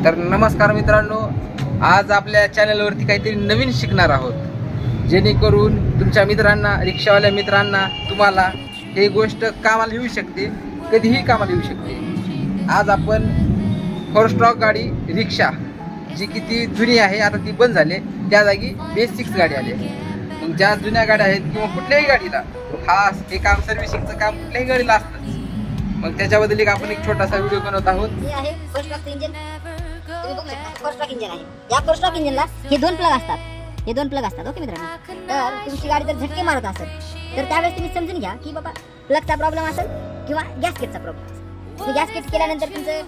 तर नमस्कार मित्रांनो आज आपल्या चॅनलवरती काहीतरी नवीन शिकणार आहोत. जेणेकरून तुमच्या मित्रांना रिक्षावाल्या मित्रांना तुम्हाला हे गोष्ट कामाला येऊ शकते कधीही कामाला येऊ शकते. आज आपण फोर स्टॉक गाडी रिक्षा जी किती जुनी आहे आता ती बंद झाली त्या जागी बेसिक्स गाडी आली आहे. ज्या जुन्या गाड्या आहेत किंवा कुठल्याही गाडीला हा हे काम सर्व्हिसिंगचं काम कुठल्याही गाडीला असतं मग त्याच्याबद्दल एक आपण एक छोटासा व्हिडिओ बनवत आहोत. तुम्ही बघू शकता इंजिन आहे या फर्स्ट इंजिनला हे दोन प्लग असतात हे दोन प्लग असतात ओके मित्रांनो तर तुमची गाडी जर झटके मारत असेल तर त्यावेळेस तुम्ही समजून घ्या की बाबा प्लगचा प्रॉब्लेम असेल किंवा गॅसकेटचा प्रॉब्लेम हे गॅसकेट केल्यानंतर तुमचं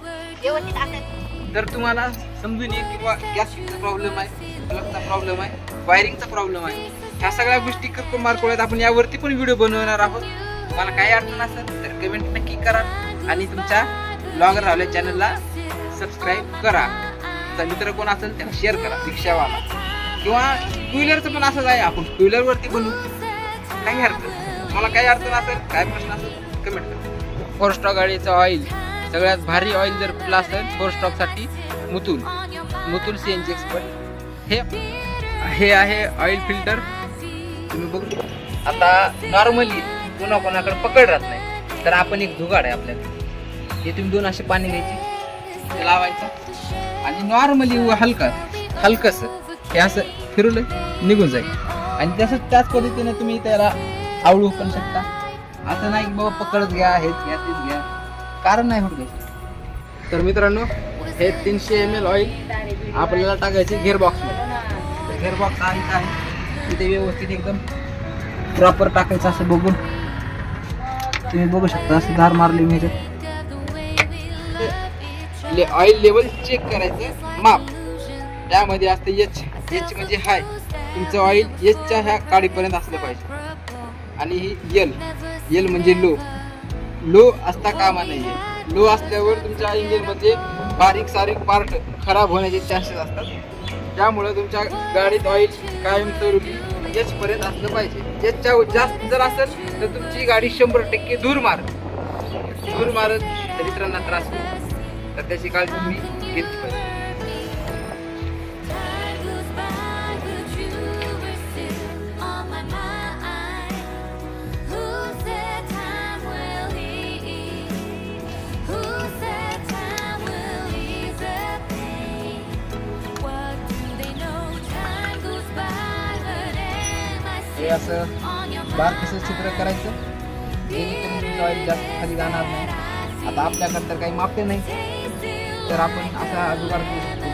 व्यवस्थित असेल तर तुम्हाला समजून येईल की बाबा गॅसचा प्रॉब्लेम आहे प्लगचा प्रॉब्लेम आहे वायरिंगचा प्रॉब्लेम आहे ह्या सगळ्या गोष्टी कृपया मार्क आपण यावरती पण व्हिडिओ बनवणार आहोत तुम्हाला काही अडचण असेल तर कमेंट नक्की करा आणि तुमच्या ब्लॉगर रावल्या चॅनलला सबस्क्राईब करा तुमचा मित्र कोण असेल त्याला शेअर करा रिक्षावाला. किंवा टू व्हीलरचं पण असंच आहे आपण टू व्हीलरवरती बनवू काही हरकत नाही. काही अडचण असेल काय प्रश्न असेल कमेंट करा. फोर स्टॉक गाडीचं ऑइल सगळ्यात भारी ऑइल जर कुठलं असेल फोर स्टॉकसाठी मुतुल. मुतुल सी एन जी एक्सपर्ट हे हे आहे ऑइल फिल्टर तुम्ही बघू आता नॉर्मली कोणा कोणाकडे पकड राहत नाही. तर आपण एक जुगाड आहे आपल्याला हे तुम्ही दोन असे पाणी घ्यायचे. लावायचं. आणि नॉर्मली हलका. हलकस. हे असं फिरवलं निघून जाईल. आणि तसंच त्याच पद्धतीने तुम्ही त्याला आवळू पण शकता. असं नाही की बाबा पकडच घ्या हेच घ्या तेच घ्या. कारण नाही होत तर मित्रांनो हे तीनशे एम एल ऑइल आपल्याला टाकायचे गिअरबॉक्समध्ये गिअरबॉक्स आहे काय आहे. तिथे व्यवस्थित एकदम प्रॉपर टाकायचं असं बघून. तुम्ही बघू शकता असं धार मारली मी ले ऑइल लेवल चेक करायचं. माप. त्यामध्ये असतं एच एच म्हणजे हाय तुमचं ऑइल एचच्या ह्या काडीपर्यंत असलं पाहिजे. आणि ही यल यल म्हणजे लो लो असता कामा नाही लो असल्यावर तुमच्या इंजिनमध्ये बारीक सारीक पार्ट खराब होण्याचे चान्सेस असतात. त्यामुळं तुमच्या गाडीत ऑइल कायम स्वरूपी एच पर्यंत असलं पाहिजे. एचच्या जास्त जर असेल तर तुमची गाडी शंभर टक्के धूर मार धूर मारत तर त्रास होईल तर त्याची काळजी मी घेतली पाहिजे हे असं बारकसं चित्र करायचं? जेणेकरून जास्त खाली जाणार नाही. आता आपल्याकडे तर काही मापते नाही. तर आपण असा जुगाड करू शकतो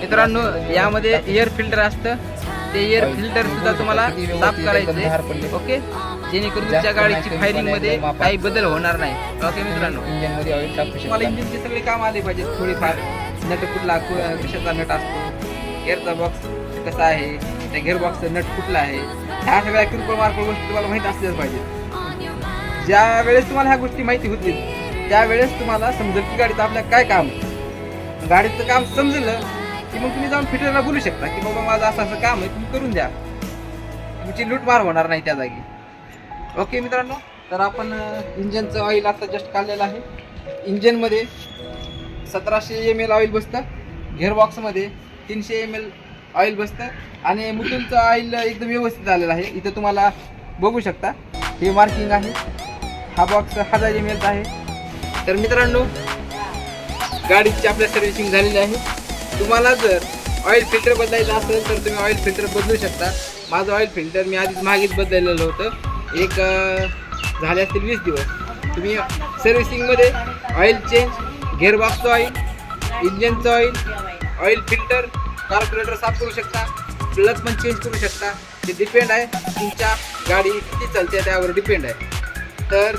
मित्रांनो. यामध्ये एअर फिल्टर असतं. ते एअर फिल्टर सुद्धा तुम्हाला साफ करायचं ओके? जेणेकरून तुमच्या गाडीची फायरिंगमध्ये काही बदल होणार नाही. ओके मित्रांनो? तुम्हाला इंजिनचे सगळे काम आले पाहिजे थोडीफार नट कुठला कशाचा नट असतो? गेअरचा बॉक्स कसा आहे? त्या गेअर बॉक्सचा नट कुठला आहे? ह्या सगळ्या किरकोळ मार्कोळ गोष्टी तुम्हाला माहिती असल्याच पाहिजे ज्या वेळेस तुम्हाला ह्या गोष्टी माहिती होतील त्यावेळेस तुम्हाला समजेल की गाडीचं आपल्या काय काम? गाडीचं काम समजलं की मग तुम्ही जाऊन फिटरला बोलू शकता की बाबा माझं असं असं काम आहे तुम्ही करून द्या. तुमची लूटमार होणार नाही त्या जागी. ओके मित्रांनो तर आपण इंजनचं ऑइल आता जस्ट काढलेलं आहे. इंजनमध्ये सतराशे एम एल ऑइल बसतं. गेअरबॉक्समध्ये तीनशे एम एल ऑइल बसतं. आणि मुतुलचं ऑइल एकदम व्यवस्थित आलेलं आहे. इथं तुम्हाला बघू शकता. हे मार्किंग आहे. हा बॉक्स हजार एम एलचा आहे. तर मित्रांनो गाडीची आपल्या सर्व्हिसिंग झालेली आहे. तुम्हाला जर ऑइल फिल्टर बदलायचं असेल तर तुम्ही ऑइल फिल्टर बदलू शकता. माझं ऑइल फिल्टर मी आधीच मागेच बदललेलं होतं. एक झाले असतील वीस दिवस. तुम्ही सर्व्हिसिंगमध्ये ऑइल चेंज गेअरबॉक्सचं ऑइल इंजनचं ऑइल ऑइल फिल्टर कार्बोरेटर साफ करू शकता. प्लग पण चेंज करू शकता. ते डिपेंड आहे तुमच्या गाडी किती चालते त्यावर डिपेंड आहे. तर